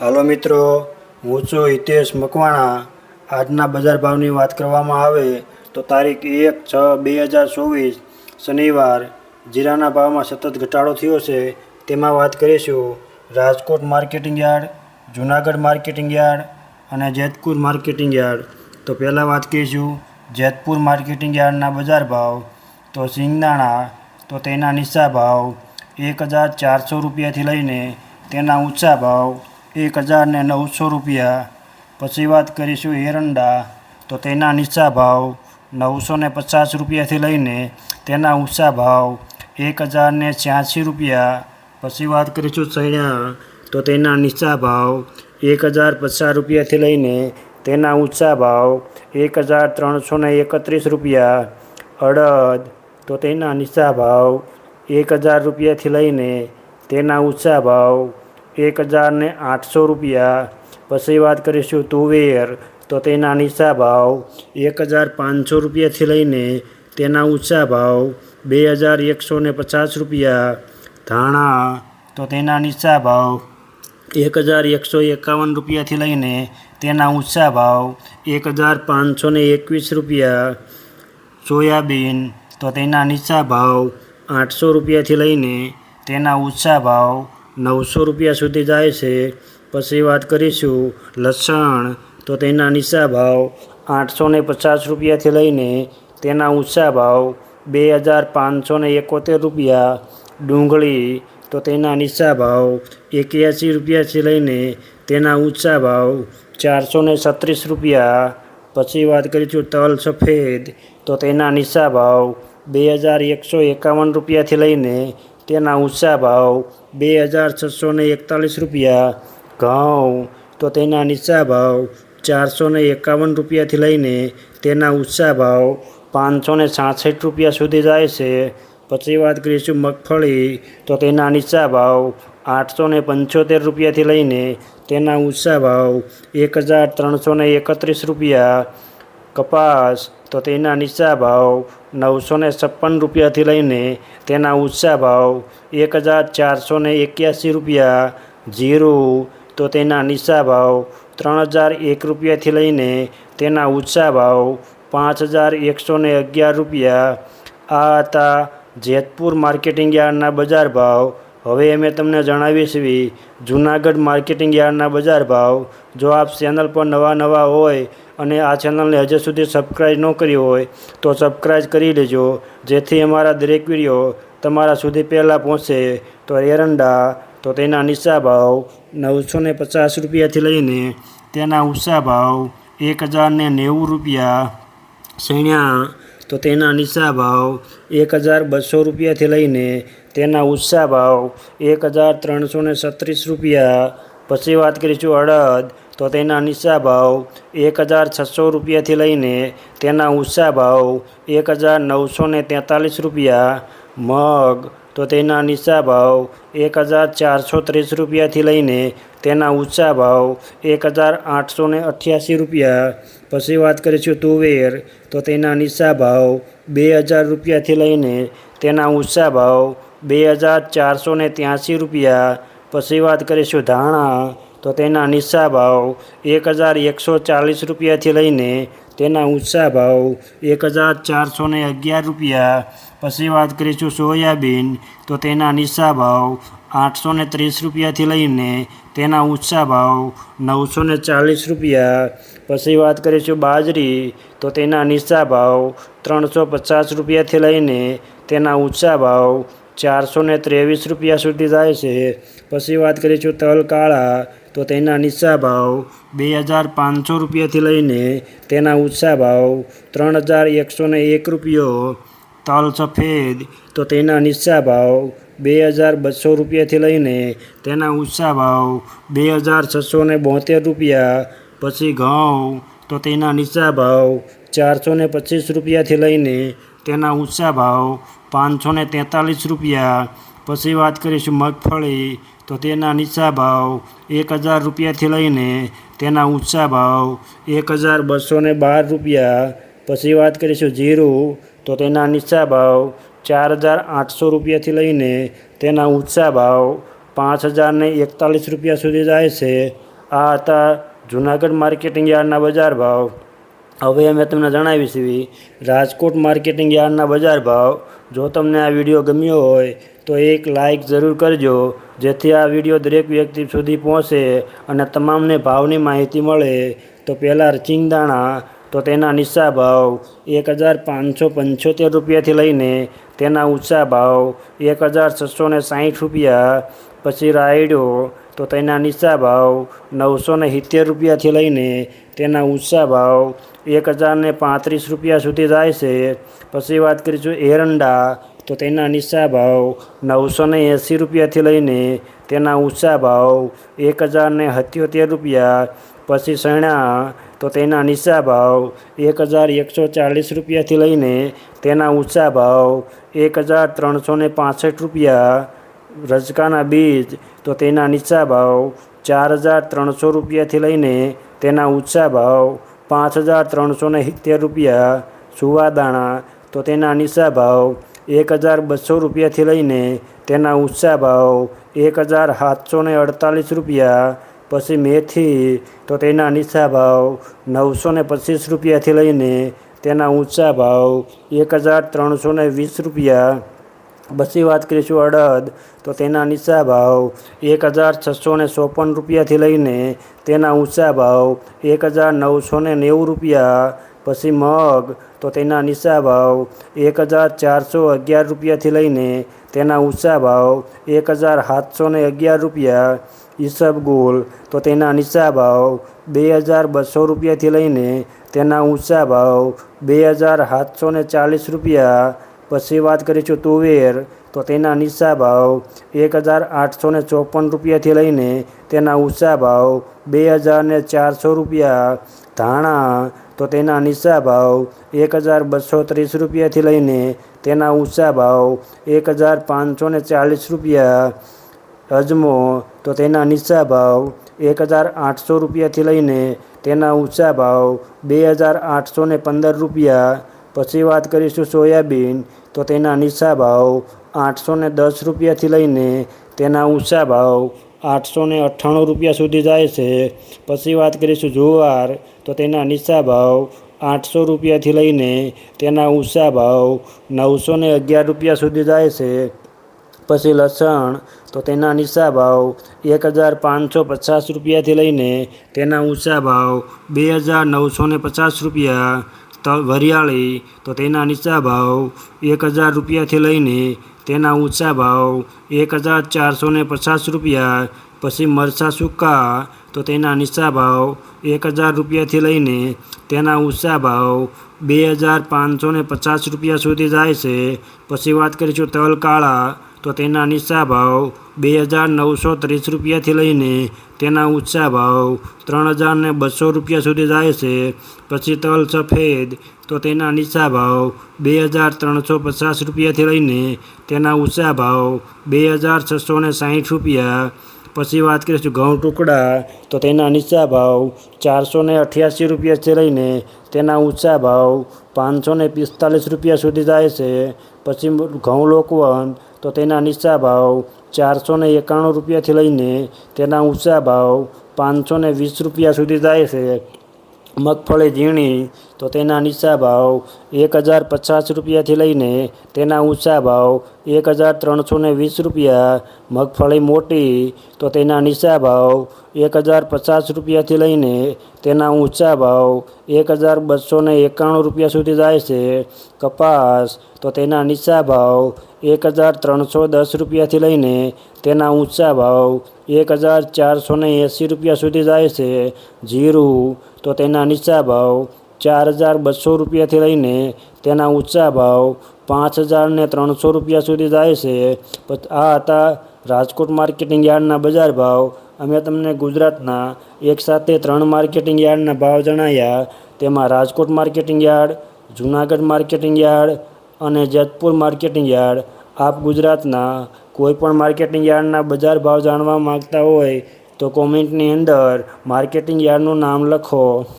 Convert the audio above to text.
હાલો મિત્રો, હું છું હિતેશ મકવાણા. આજના બજાર ભાવની વાત કરવામાં આવે તો તારીખ એક છ બે હજાર ચોવીસ, શનિવાર. જીરાના ભાવમાં સતત ઘટાડો થયો છે, તેમાં વાત કરીશું. Rajkot marketing yard, Junagadh marketing yard અને જેતપુર માર્કેટિંગ યાર્ડ. તો પહેલાં વાત કરીશું જેતપુર માર્કેટિંગ યાર્ડના બજાર ભાવ. તો સિંગદાણા, તો તેના નીચા ભાવ એક હજાર ચારસો રૂપિયાથી લઈને તેના ઊંચા ભાવ. એક હજાર ને નવસો રૂપિયા. પછી વાત કરીશું એરંડા. તો તેના નીચા ભાવ નવસો ને પચાસ રૂપિયાથી લઈને તેના ઊંચા ભાવ એક હજાર ને છ્યાસી રૂપિયા. પછી વાત કરીશું ચણ્યા તો તેના નીચા ભાવ એક હજાર પચાસ રૂપિયાથી લઈને તેના ઊંચા ભાવ એક હજાર ત્રણસો એકત્રીસ રૂપિયા. અડદ. તો તેના નીચા ભાવ એક હજાર રૂપિયાથી લઈને તેના ઊંચા ભાવ એક હજારને આઠસો રૂપિયા. પછી વાત કરીશું તુવેર. તો તેના નીચા ભાવ એક હજાર પાંચસો રૂપિયાથી લઈને તેના ઊંચા ભાવ બે હજાર એકસો પચાસ રૂપિયા. ધાણા. તો તેના નીચા ભાવ એક હજાર એકસો એકાવન રૂપિયાથી લઈને તેના ઊંચા ભાવ એક હજાર પાંચસો એકવીસ રૂપિયા. સોયાબીન. તો તેના નીચા ભાવ આઠસો રૂપિયાથી લઈને તેના ઊંચા ભાવ નવસો રૂપિયા સુધી જાય છે. પછી વાત કરીશું લસણ. તો તેના નીચા ભાવ આઠસો ને પચાસ રૂપિયાથી લઈને તેના ઊંચા ભાવ બે હજાર પાંચસો ને એકોતેર રૂપિયા. ડુંગળી. તો તેના નીચા ભાવ એક્યાસી રૂપિયાથી લઈને તેના ઊંચા ભાવ ચારસો ને છત્રીસ રૂપિયા. પછી વાત કરીશું તલ સફેદ. તો તેના નીચા ભાવ બે હજાર એકસો એકાવન રૂપિયાથી લઈને તેના ઊંચા ભાવ બે હજાર છસો એકતાલીસ રૂપિયા, ઘઉં તો તેના નીચા ભાવ ચારસો એકાવન રૂપિયાથી લઈને તેના ઊંચા ભાવ પાંચસો ને છાસઠ રૂપિયા સુધી જાય છે. પછી વાત કરીશું મગફળી, તો તેના નીચા ભાવ આઠસો પંચોતેર રૂપિયાથી લઈને તેના ઊંચા ભાવ એક હજાર ત્રણસો ને એકત્રીસ રૂપિયા. કપાસ તો તેના નીચા ભાવ નવસો ને છપ્પન રૂપિયાથી લઈને તેના ઊંચા ભાવ એક હજાર ચારસો ને એક્યાસી રૂપિયા જીરું. તો તેના નીચા ભાવ ત્રણ હજાર એક રૂપિયાથી લઈને તેના ઊંચા ભાવ પાંચ હજાર એકસો ને અગિયાર રૂપિયા. આ હતા જેતપુર માર્કેટિંગ યાર્ડના બજાર ભાવ. હવે અમે તમને જણાવીશું જૂનાગઢ માર્કેટિંગ યાર્ડના બજાર ભાવ. જો આપ ચેનલ પર નવા નવા હોય અને આ ચેનલને હજુ સુધી સબસ્ક્રાઈબ ન કરી હોય તો સબસ્ક્રાઈબ કરી લેજો. જેથી અમારા દરેક વીડિયો તમારા સુધી પહેલાં પહોંચે. તો એરંડા, તો તેના નીચા ભાવ નવસો ને પચાસ રૂપિયાથી લઈને તેના ઊંચા ભાવ એક હજારને નેવું રૂપિયા. સૈણ્યા તો તેના નીચા ભાવ એક હજાર બસો રૂપિયાથી લઈને તેના ઊંચા ભાવ એક હજાર ત્રણસો ને છત્રીસ રૂપિયા. પછી વાત કરીશું અડદ તો તેના નીચા ભાવ એક હજાર છસો રૂપિયાથી લઈને તેના ઊંચા ભાવ એક હજાર નવસો ને તેતાલીસ રૂપિયા. મગ, તો તેના નીચા ભાવ એક હજાર ચારસો ત્રીસ રૂપિયાથી લઈને તેના ઊંચા ભાવ એક હજાર આઠસો ને અઠ્યાસી રૂપિયા. પછી વાત કરીશું તુવેર, તો તેના નીચા ભાવ બે હજાર રૂપિયાથી લઈને તેના ઊંચા ભાવ બે હજાર ચારસો ને ત્યાંસી રૂપિયા. પછી વાત કરીશું ધાણા તો તેના નીચા ભાવ એક હજાર એકસો ચાલીસ રૂપિયાથી લઈને તેના ઊંચા ભાવ એક હજાર ચારસો ને અગિયાર રૂપિયા. પછી વાત કરીશું સોયાબીન, તો તેના નીચા ભાવ આઠસો ને ત્રીસ રૂપિયાથી લઈને તેના ઊંચા ભાવ નવસો ને ચાલીસ રૂપિયા. પછી વાત કરીશું બાજરી, તો તેના નીચા ભાવ ત્રણસો પચાસ રૂપિયાથી લઈને તેના ઊંચા ભાવ ચારસો ત્રેવીસ રૂપિયા સુધી જાય છે. પછી વાત કરીશું તલ કાળા તો તેના નીચા ભાવ બે હજાર પાંચસો રૂપિયાથી લઈને તેના ઊંચા ભાવ ત્રણ હજાર એકસો એક રૂપિયો. તલ સફેદ, તો તેના નીચા ભાવ બે હજાર બસો રૂપિયાથી લઈને તેના ઊંચા ભાવ બે હજાર છસો બોતેર રૂપિયા. પછી ઘઉં, તો તેના નીચા ભાવ ચારસો ને પચીસ રૂપિયાથી લઈને તેના ઊંચા ભાવ પાંચસો તેતાલીસ રૂપિયા. પછી વાત કરીશું મગફળી તો તેના નીચા ભાવ એક હજાર રૂપિયાથી લઈને તેના ઊંચા ભાવ એક હજાર બસો બાર રૂપિયા. પછી વાત કરીશું જીરું, તો તેના નીચા ભાવ ચાર હજાર આઠસો રૂપિયાથી લઈને તેના ઊંચા ભાવ પાંચ હજાર ને એકતાલીસ રૂપિયા સુધી જાય છે. આ હતા જૂનાગઢ માર્કેટિંગ યાર્ડના બજાર ભાવ. હવે અમે તમને જણાવીશું રાજકોટ માર્કેટિંગ યાર્ડના બજાર ભાવ. જો તમને આ વીડિયો ગમ્યો હોય તો એક લાઈક જરૂર કરજો, જેથી આ વીડિયો દરેક વ્યક્તિ સુધી પહોંચે અને તમામને ભાવની માહિતી મળે. તો પહેલાં રચિંગદાણા તો તેના નીચા ભાવ એક હજાર પાંચસો પંચોતેર રૂપિયાથી લઈને તેના ઊંચા ભાવ એક હજાર છસો ને સાઠ રૂપિયા. પછી રાયડો, તો તેના નીચા ભાવ નવસો ને સિત્તેર રૂપિયાથી લઈને તેના ઊંચા ભાવ એક હજાર ને પાંત્રીસ રૂપિયા સુધી જાય છે. પછી વાત કરીશું એરંડા તો તેના નીચા ભાવ નવસો ને એંસી રૂપિયાથી લઈને તેના ઊંચા ભાવ એક હજાર ને સત્યોતેર રૂપિયા. પછી ચણા તો તેના નીચા ભાવ એક હજાર એકસો ચાલીસ રૂપિયાથી લઈને તેના ઊંચા ભાવ એક હજાર ત્રણસો ને પાસઠ રૂપિયા. રજકાના બીજ, તો તેના નીચા ભાવ ચાર હજાર ત્રણસો રૂપિયાથી લઈને તેના ઊંચા ભાવ પાંચ હજાર ત્રણસો ને સિત્તેર રૂપિયા. સુવાદાણા તો તેના નીચા ભાવ એક હજાર બસો રૂપિયાથી લઈને તેના ઊંચા ભાવ એક હજાર સાતસો ને અડતાલીસ રૂપિયા. પછી મેથી તો તેના નીચા ભાવ નવસો ને પચીસ રૂપિયાથી લઈને તેના ઊંચા ભાવ એક હજાર ત્રણસો ને વીસ રૂપિયા. પછી વાત કરીશું અડદ, તો તેના નીચા ભાવ એક હજાર છસો ને ચોપન રૂપિયાથી લઈને તેના ઊંચા ભાવ એક હજાર નવસો ને નેવું રૂપિયા. પછી મગ, તો તેના નીચા ભાવ એક હજાર ચારસો અગિયાર રૂપિયાથી લઈને તેના ઊંચા ભાવ એક હજાર સાતસો ને અગિયાર રૂપિયા. ઈસબગુલ તો તેના નીચા ભાવ બે હજાર બસો રૂપિયાથી લઈને તેના ઊંચા ભાવ બે હજાર સાતસો ને ચાલીસ રૂપિયા. પછી વાત કરીશું તુવેર તો તેના નીચા ભાવ એક હજાર આઠસો ને ચોપન રૂપિયાથી લઈને તેના ઊંચા ભાવ બે હજાર ને ચારસો રૂપિયા. ધાણા, તો તેના નીચા ભાવ એક હજાર બસો ત્રીસ રૂપિયાથી લઈને તેના ઊંચા ભાવ એક હજાર પાંચસો ને ચાલીસ રૂપિયા. અજમો, તો તેના નીચા ભાવ એક હજાર આઠસો રૂપિયાથી લઈને તેના ઊંચા ભાવ બે હજાર આઠસો ને પંદર રૂપિયા. પછી વાત કરીશું સોયાબીન. તો તેના નીચા ભાવ આઠસો ને દસ રૂપિયાથી લઈને તેના ઊંચા ભાવ આઠસો ને અઠ્ઠાણું રૂપિયા સુધી જાય છે. પછી વાત કરીશું જુવાર. તો તેના નીચા ભાવ આઠસો રૂપિયાથી લઈને તેના ઊંચા ભાવ નવસો ને અગિયાર રૂપિયા સુધી જાય છે. પછી લસણ. તો તેના નીચા ભાવ એક હજાર પાંચસો પચાસ રૂપિયાથી લઈને તેના ઊંચા ભાવ બે હજાર નવસો ને પચાસ રૂપિયા. વરિયાળી, તો તેના નીચા ભાવ એક હજાર રૂપિયાથી લઈને તેના ઊંચા ભાવ એક હજાર ચારસો પચાસ રૂપિયા. પછી મરચાં સૂકા, તો તેના નીચા ભાવ એક હજાર રૂપિયાથી લઈને તેના ઊંચા ભાવ બે હજાર પાંચસો પચાસ રૂપિયા સુધી જાય છે. પછી વાત કરીશું તલ કાળા તો તેના નીચા ભાવ બે હજાર નવસો ત્રીસ રૂપિયાથી લઈને તેના ઊંચા ભાવ ત્રણ હજાર ને બસો રૂપિયા સુધી જાય છે. પછી તલ સફેદ, તો તેના નીચા ભાવ બે હજાર ત્રણસો પચાસ રૂપિયાથી લઈને તેના ઊંચા ભાવ બે હજાર છસો ને સાઠ રૂપિયા. પછી વાત કરીશું ઘઉં ટુકડા, તો તેના નીચા ભાવ ચારસો ને અઠ્યાસી રૂપિયાથી લઈને તેના ઊંચા ભાવ પાંચસો ને પિસ્તાલીસ રૂપિયા સુધી જાય છે. પછી ઘઉં લોકવન તો તેના નીચા ભાવ ચારસો ને એકાણું રૂપિયાથી લઈને તેના ઊંચા ભાવ પાંચસો ને વીસ રૂપિયા સુધી જાય છે. મગફળી, ઝીણી તો તેના નીચા ભાવ એક હજાર પચાસ રૂપિયાથી લઈને તેના ઊંચા ભાવ એક હજાર ત્રણસો ને વીસ રૂપિયા. મગફળી મોટી, તો તેના નીચા ભાવ એક હજાર પચાસ રૂપિયાથી લઈને તેના ઊંચા ભાવ એક હજાર બસો ને એકાણું રૂપિયા સુધી જાય છે. કપાસ, તો તેના નીચા ભાવ એક હજાર ત્રણસો દસ રૂપિયાથી લઈને તેના ઊંચા ભાવ એક હજાર ચારસો ને એંસી રૂપિયા સુધી જાય છે. જીરું, તો તેના નીચા ભાવ ચાર હજાર બસો રૂપિયાથી લઈને તેના ઊંચા ભાવ પાંચ હજાર ને ત્રણસો રૂપિયા સુધી જાય છે. આ હતા રાજકોટ માર્કેટિંગ યાર્ડના બજાર ભાવ. અમે તમને ગુજરાતના એક સાથે ત્રણ માર્કેટિંગ યાર્ડના ભાવ જણાવ્યા તેમાં Rajkot marketing yard, Junagadh marketing yard અને જેતપુર માર્કેટિંગ યાર્ડ. આપ ગુજરાતના કોઈપણ માર્કેટિંગ યાર્ડના બજાર ભાવ જાણવા માગતા હોય તો કોમેન્ટની અંદર માર્કેટિંગ યાર્ડનું નામ લખો.